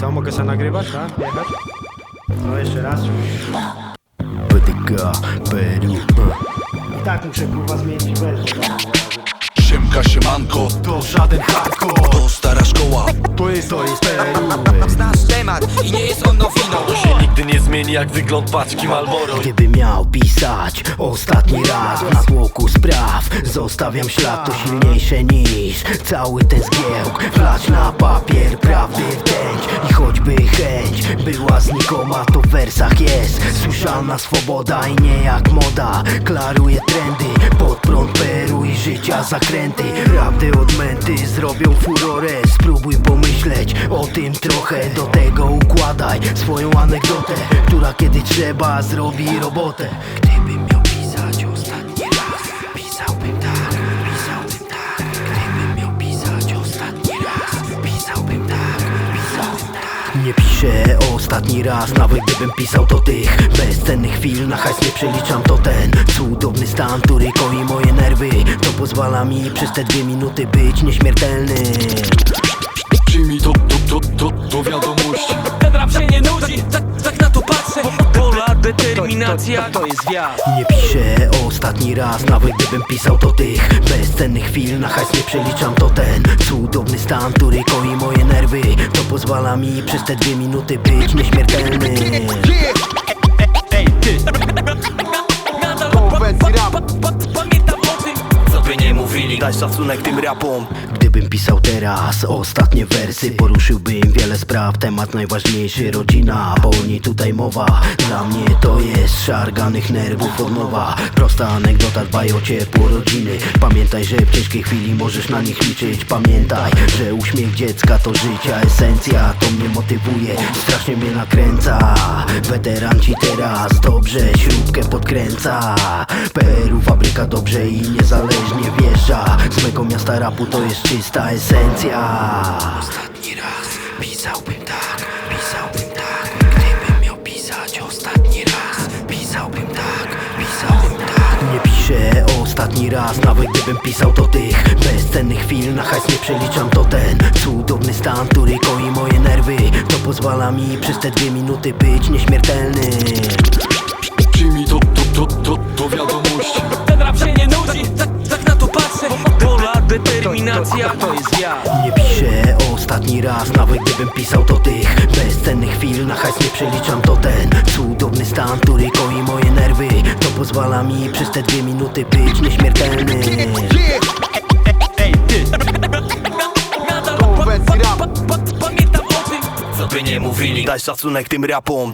Co, mogę sobie nagrywać, tak? Jechać? No jeszcze raz. PDK, Peru I tak muszę kurwa zmienić wersję. Siemka, siemanko, To żaden hardcore to stara szkoła To jest, to jest Peru Znasz temat i nie jest on nowiną się nigdy nie zmieni jak wygląd paczki Malboro Gdybym miał pisać ostatni raz na tłoku spraw Zostawiam ślad, to silniejsze niż cały ten zgiełk Wlać na papier słyszalna swoboda i nie jak moda. Klaruje trendy pod prąd Peru i życia zakręty. Prawdy odmęty zrobią furorę. Spróbuj pomyśleć o tym trochę. Do tego układaj swoją anegdotę Która kiedy trzeba zrobi robotę. Gdybym miał piszę ostatni raz. Nawet gdybym pisał to tych Bezcennych chwil na hajs nie przeliczam to ten Cudowny stan, który koi moje nerwy. To pozwala mi przez te dwie minuty być nieśmiertelny. Przyjmij to, to, to, to, to wiadomości determinacja To jest wjazd. Nie piszę ostatni raz, nawet gdybym pisał to tych Bezcennych chwil, na hajs nie przeliczam to ten Cudowny stan, który koi moje nerwy. To pozwala mi przez te dwie minuty być nieśmiertelny. Ej, ty Nadal pamiętam o tym Co by nie mówili. Daj szacunek tym rapom Gdybym pisał teraz ostatnie wersy Poruszyłbym wiele spraw, temat najważniejszy Rodzina, bo o niej tutaj mowa. Dla mnie to jest szarganych nerwów od nowa. Prosta anegdota, dbaj o ciepło rodziny. Pamiętaj, że w ciężkiej chwili możesz na nich liczyć. Pamiętaj, że uśmiech dziecka to życia esencja To mnie motywuje, strasznie mnie nakręca. Weteran ci teraz dobrze śrubkę podkręca. Peru fabryka dobrze i niezależnie wjeżdża. Z mego miasta rapu to jest czysta esencja. Ostatni raz pisałbym tak, pisałbym tak. Gdybym miał pisać ostatni raz Pisałbym tak, pisałbym tak. Nie piszę ostatni raz, nawet gdybym pisał to tych Bezcennych chwil, na hajs nie przeliczam to ten Cudowny stan, który koi moje nerwy. To pozwala mi przez te dwie minuty być nieśmiertelny. Przyjmij to, To jest wjazd. Nie piszę ostatni raz, nawet gdybym pisał to tych. Bezcennych chwil, na hajs nie przeliczam to ten Cudowny stan, który koi moje nerwy. To pozwala mi przez te dwie minuty być nieśmiertelny. Ej, ty. Nadal pamiętam o tym Co by nie mówili. Daj szacunek tym rapom